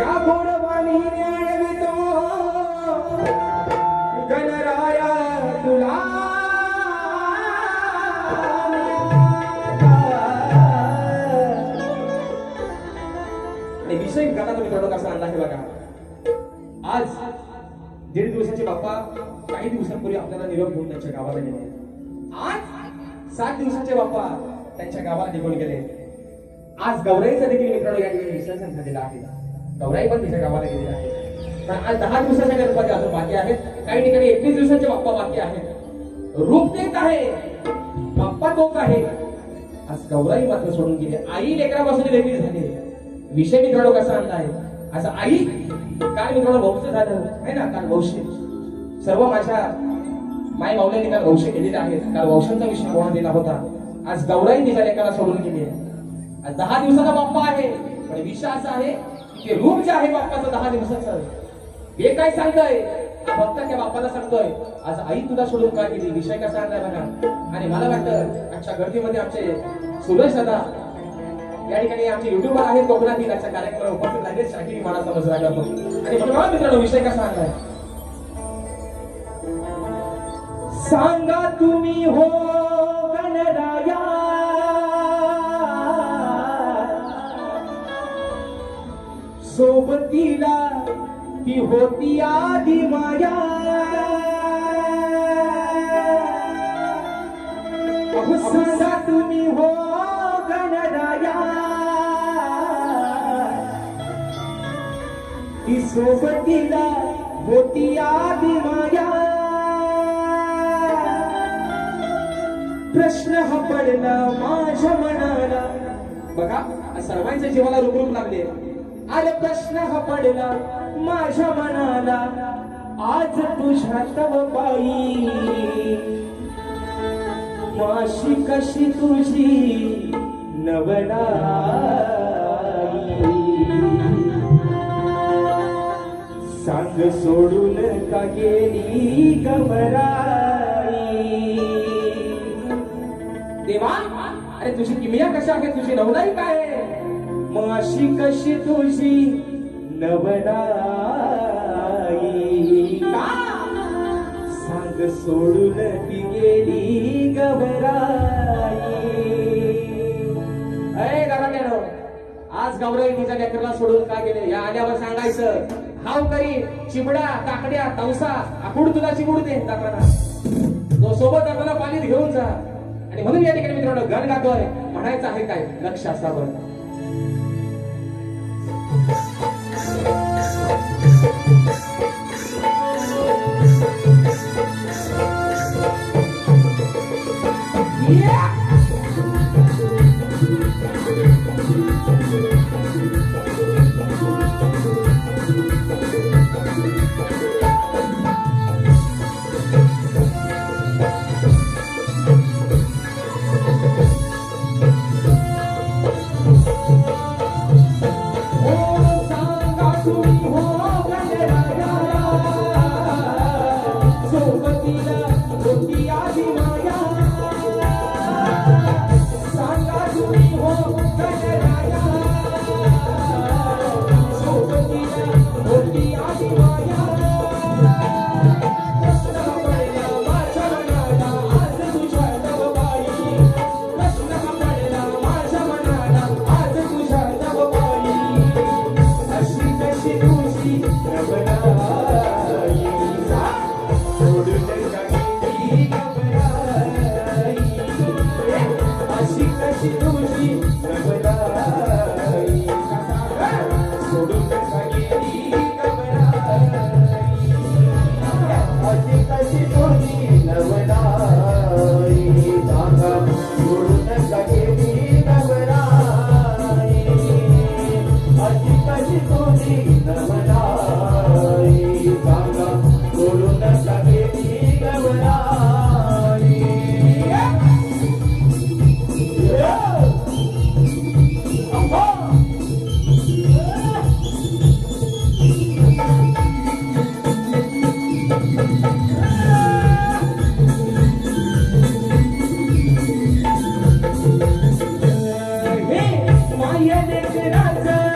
या गोडवाणी ज्ञानवितो गणराया तुला आणि विषय कथा तुम्ही कसा आणला हे बघा. आज दीड दिवसाचे बाप्पा काही दिवसांपूर्वी आपल्याला निरोप घेऊन त्यांच्या गावाला गेले. आज सात दिवसाचे बाप्पा त्यांच्या गावात निघून गेले. आज गौराईचा देखील मित्रांनो या ठिकाणी विसर्जन झालेला आहे. नवराई पण तिच्या गावाला गेली आहे पण आज दहा दिवसाच्या गणपती अजून बाकी आहेत. काही ठिकाणी एकवीस दिवसाचे बाप्पा बाकी आहेत. रूप देत आहे. बाप्पा तोच आहे. आज गौराई मात्र सोडून गेली. आई लेकरापासून वेगळी झाली. विषय मित्रांनो कसा आणला आहे? असं आई काल मित्रांनो वंश झालं. आहे ना काल वंश सर्व माझ्या माय माऊल्यांनी काल वंश केलेले आहेत. काल वंशांचा विषय कोणा दिला होता. आज गौराई तिच्या लेकाला सोडून गेली आहे. आज दहा दिवसाचा बाप्पा आहे. पण विषय असा आहे की रूम जे आहे बाप्पाचं दहा दिवसाचं. हे काय सांगतोय? हा त्या बाप्पाला सांगतोय. आज आई तुला सोडून काय गेली? विषय कसा आणलाय बघा. आणि मला वाटतं आजच्या गर्दीमध्ये आमचे सुरेश दादा या ठिकाणी आमचे युट्यूबर आहेत कोकणातील आजच्या कार्यक्रमाला उपस्थित आहेत शाकिरी मला समजला जातो. आणि म्हणून मित्रांनो विषय कसा आणलाय सांगा तुम्ही हो. सोबतीला ती होती आधी माया. सांगा तुम्ही हो गणराया ती सोबतीला होती आधी माया. प्रश्न हा पडला माझ्या मनाला. बघा सर्वांच्या जीवाला रुगरुग लागले. अरे प्रश्न हा पडला माझ्या मनाला. आज तुझ्या तव बाई. माशी कशी तुझी नवडा सांग सोडून का गेली गमराई देवा अरे तुझी किमिया कशा आहे? तुझी नवलाई काय? माशी कशी तुझी नवनाई? सांग सोडून ती गेली गबराई अय गावाल्यानो आज गौराई तिच्या लेकरला सोडून का गेले या आल्यावर सांगायचं. हाव करी चिबडा काकड्या तवसा आकुड तुला चिबुडते दे तो सोबत आपल्याला पाणीत घेऊन जा. आणि म्हणून या ठिकाणी मित्रांनो गण गातोय म्हणायचं आहे काय? लक्ष असावं. y en el gerardo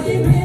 तुला गेली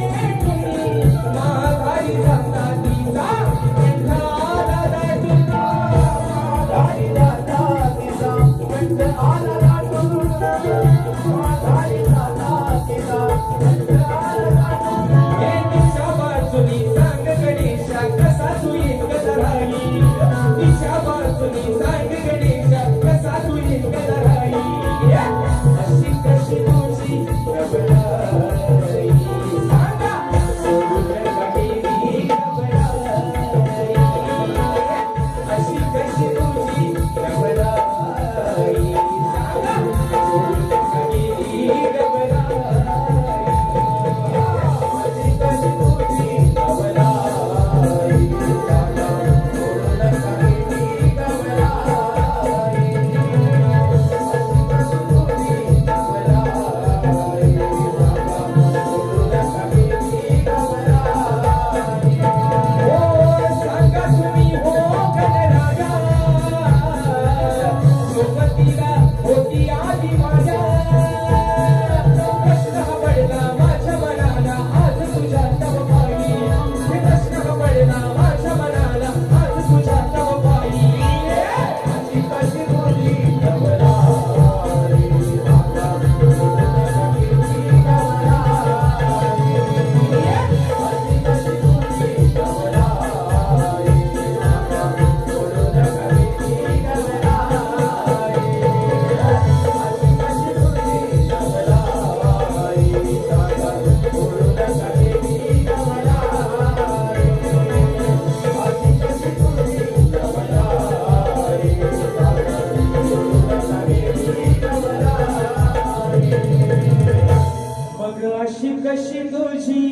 अशी कशी तुझी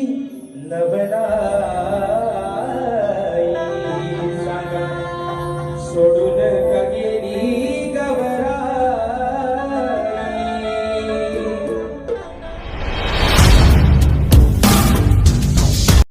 नवरा